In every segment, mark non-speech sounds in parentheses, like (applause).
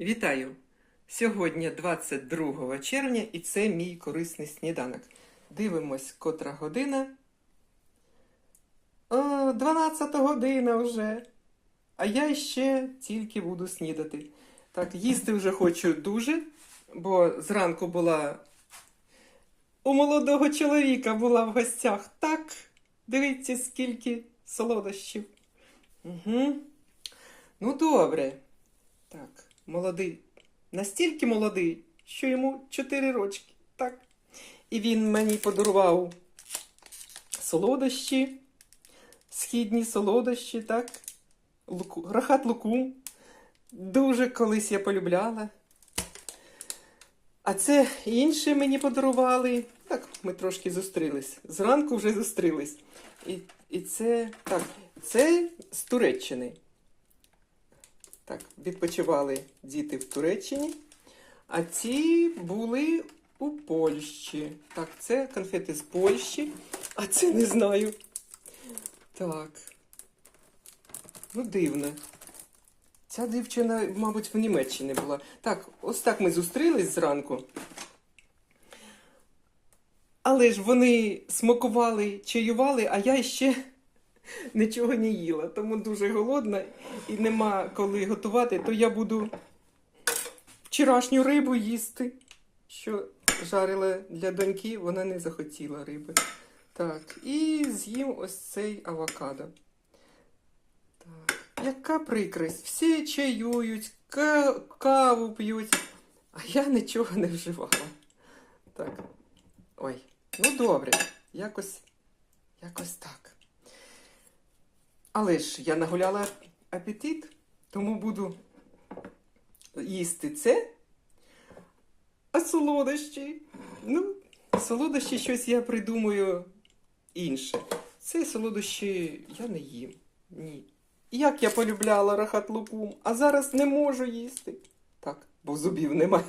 Вітаю! Сьогодні 22 червня і це мій корисний сніданок. Дивимось, котра година. О, 12 година вже. А я ще тільки буду снідати. Так, їсти вже хочу дуже, бо зранку була у молодого чоловіка була в гостях. Так, дивіться, скільки солодощів. Угу. Ну, добре. Так, молодий. Настільки молодий, що йому 4 рочки. Так. І він мені подарував солодощі, східні солодощі, так. Луку, рахат луку. Дуже колись я полюбляла. А це інші мені подарували. Так, ми трошки зустрілись. Зранку вже зустрілись. І, і це так, це з Туреччини. Так, відпочивали діти в Туреччині, а ці були у Польщі. Так, це конфети з Польщі, а це не знаю. Так. Ну, дивно. Ця дівчина, мабуть, в Німеччині була. Так, ось так ми зустрілись зранку. Але ж вони смакували, чаювали, а я ще (laughs) нічого не їла, тому дуже голодна і нема коли готувати, то я буду вчорашню рибу їсти, що жарила для доньки, вона не захотіла риби. Так, і з'їм ось цей авокадо. Так, яка прикрість. Всі чаюють, каву п'ють, а я нічого не вживала. Так. Ой, ну добре, якось, якось так. Але ж я нагуляла апетит, тому буду їсти це. А солодощі. Ну, солодощі щось я придумаю інше. Це солодощі я не їм. Ні. Як я полюбляла рахат лукум, а зараз не можу їсти. Так, бо зубів немає.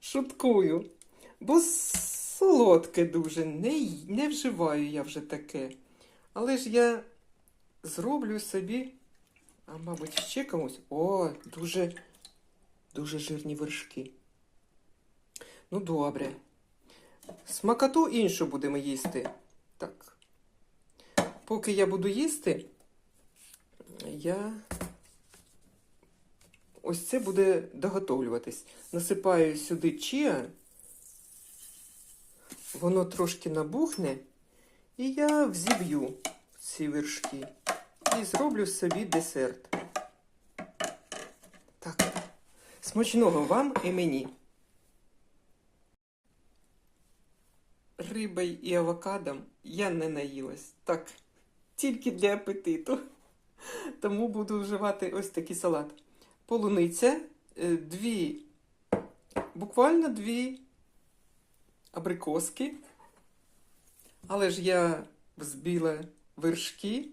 Шуткую. Бо солодке дуже. Не, не вживаю я вже таке. Але ж я зроблю собі, а мабуть, ще комусь. О, дуже, дуже жирні вершки. Ну, добре. Смакоту іншу будемо їсти. Так. Поки я буду їсти, я. Ось це буде доготовлюватись. Насипаю сюди чіа, воно трошки набухне, і я взіб'ю ці вершки і зроблю собі десерт. Так, смачного вам і мені. Рибою і авокадом я не наїлась. Так, тільки для апетиту. Тому буду вживати ось такий салат. Полуниця, е, дві, буквально дві абрикоски. Але ж я взбила вершки.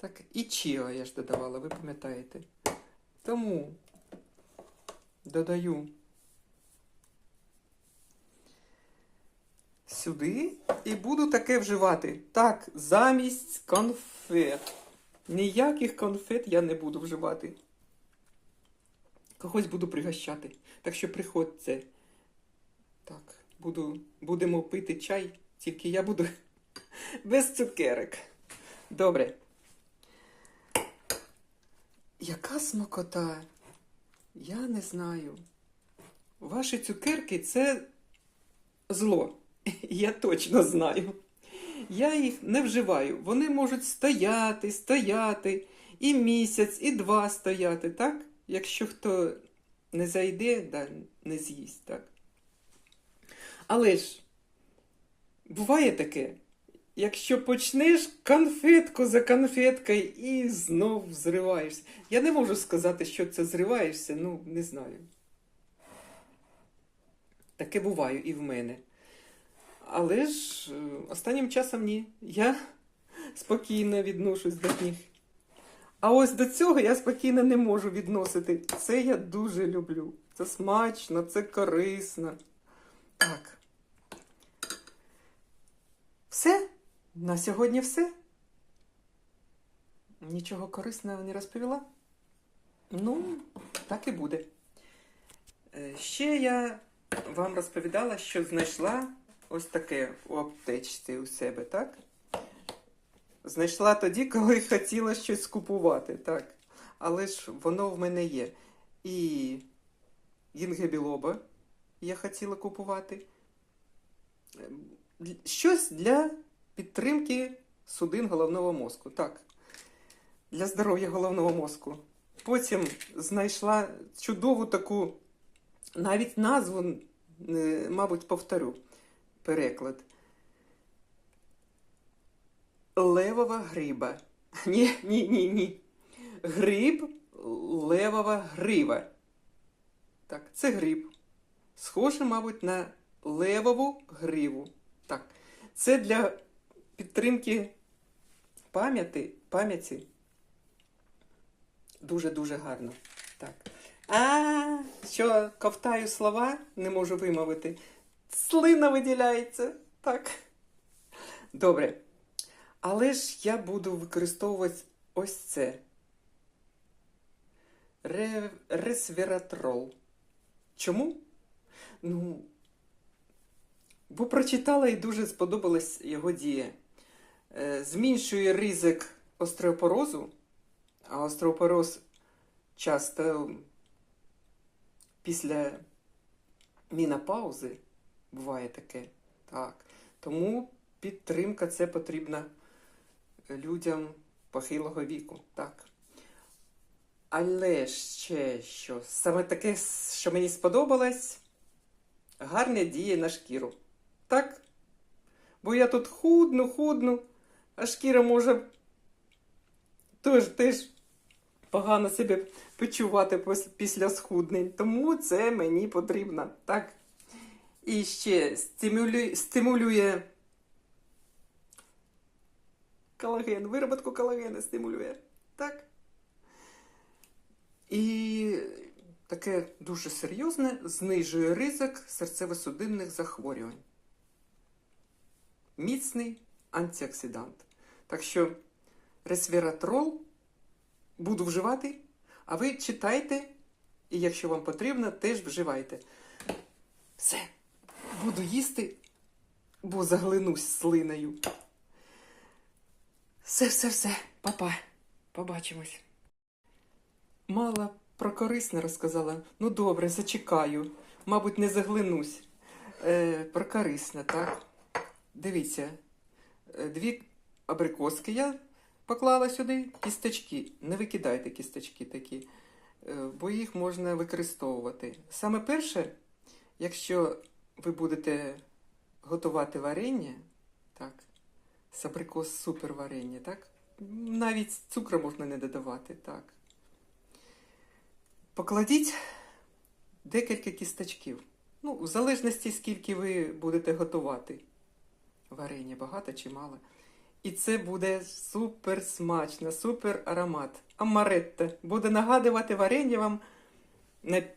Так, і чіа я ж додавала, ви пам'ятаєте. Тому додаю сюди і буду таке вживати. Так, замість конфет. Ніяких конфет я не буду вживати. Когось буду пригощати. Так що приходьте. Так, буду, будемо пити чай, тільки я буду (laughs) без цукерок. Добре. Яка смакота? Я не знаю. Ваші цукерки це зло. (laughs) Я точно знаю. Я їх не вживаю. Вони можуть стояти, стояти, і місяць, і два стояти, так? Якщо хто не зайде, да, не з'їсть, так? Але ж буває таке, якщо почнеш конфетку за конфеткою і знов зриваєшся. Я не можу сказати, що це зриваєшся, ну, не знаю. Таке буває і в мене. Але ж е, останнім часом ні. Я спокійно відношусь до них. А ось до цього я спокійно не можу відносити. Це я дуже люблю. Це смачно, це корисно. Так. Все? На сьогодні все? Нічого корисного не розповіла? Ну, так і буде. Е, Ще я вам розповідала, що знайшла ось таке у аптечці у себе, так? Знайшла тоді, коли (laughs) хотіла щось купувати, так. Але ж воно в мене є. І гінгебілоба я хотіла купувати. Ем, Щось для підтримки судин головного мозку. Так. Для здоров'я головного мозку. Потім знайшла чудову таку, навіть назву, е, мабуть, повторю переклад. Левова гриба. (laughs) Ні, ні, ні, ні. Гриб левова грива. Так, це гриб. Схоже, мабуть, на левову гриву. Так. Це для підтримки пам'яті, пам'яті. Дуже-дуже гарно. Так. А, що ковтаю слова, не можу вимовити. Слина виділяється. Так. Добре. Але ж я буду використовувати ось це. Ре... Ресвератрол. Чому? Ну, бо прочитала і дуже сподобалась його дія. Е, Зменшує ризик остеопорозу, а остеопороз часто після мінопаузи буває таке. Так. Тому підтримка це потрібна людям похилого віку. Так. Але ще що, саме таке, що мені сподобалось, гарне діє на шкіру. Так? Бо я тут худну, худну, а шкіра може теж, теж погано себе почувати після схуднень. Тому це мені потрібно. Так? І ще стимулює, стимулює колаген, вироботку колагена стимулює. Так? І таке дуже серйозне знижує ризик серцево-судинних захворювань. Міцний антиоксидант. Так що ресвератрол буду вживати, а ви читайте, і якщо вам потрібно, теж вживайте. Все, буду їсти, бо заглинусь слиною. Все, все, все, папа, побачимось. Мала про корисне розказала. Ну добре, зачекаю. Мабуть, не заглинусь. Е, про корисне, так? Дивіться, е, дві абрикоски я поклала сюди, кісточки. Не викидайте кісточки такі, е, бо їх можна використовувати. Саме перше, якщо ви будете готувати варення, так, з абрикос супер варення, так? Навіть цукру можна не додавати, так. Покладіть декілька кісточків. Ну, в залежності, скільки ви будете готувати. Варення багато чи мало. І це буде супер смачно, супер аромат. Амаретта. Буде нагадувати варення вам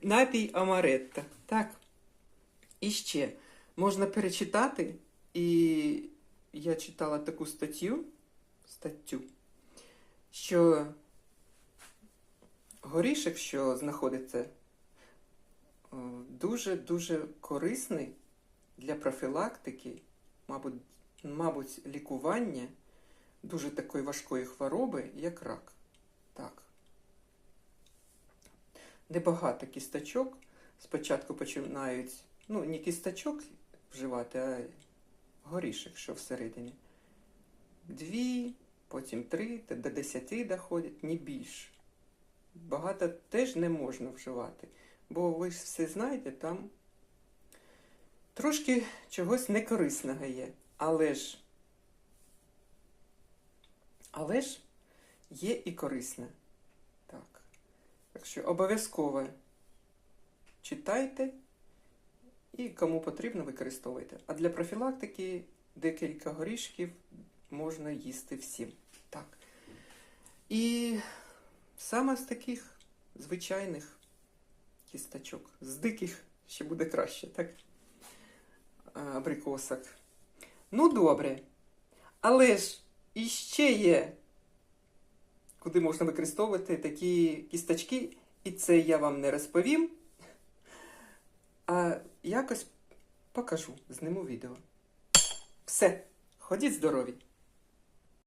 напій амаретта. Так. І ще можна перечитати, і я читала таку статтю, статтю, що горішок, що знаходиться, дуже-дуже корисний для профілактики, мабуть, мабуть, лікування дуже такої важкої хвороби, як рак. Так. Небагато кісточок. Спочатку починають, ну, не кісточок вживати, а горішок, що всередині. Дві, потім три, до десяти доходять, не більше. Багато теж не можна вживати, бо ви ж все знаєте, там трошки чогось некорисного є. Але ж, але ж є і корисне. Так. Так що обов'язково читайте і кому потрібно використовуйте. А для профілактики декілька горішків можна їсти всім. Так. І саме з таких звичайних кісточок, з диких ще буде краще, так? Абрикосок. Ну, добре. Але ж іще є, куди можна використовувати такі кісточки І це я вам не розповім, а якось покажу, зниму відео. Все, ходіть здорові!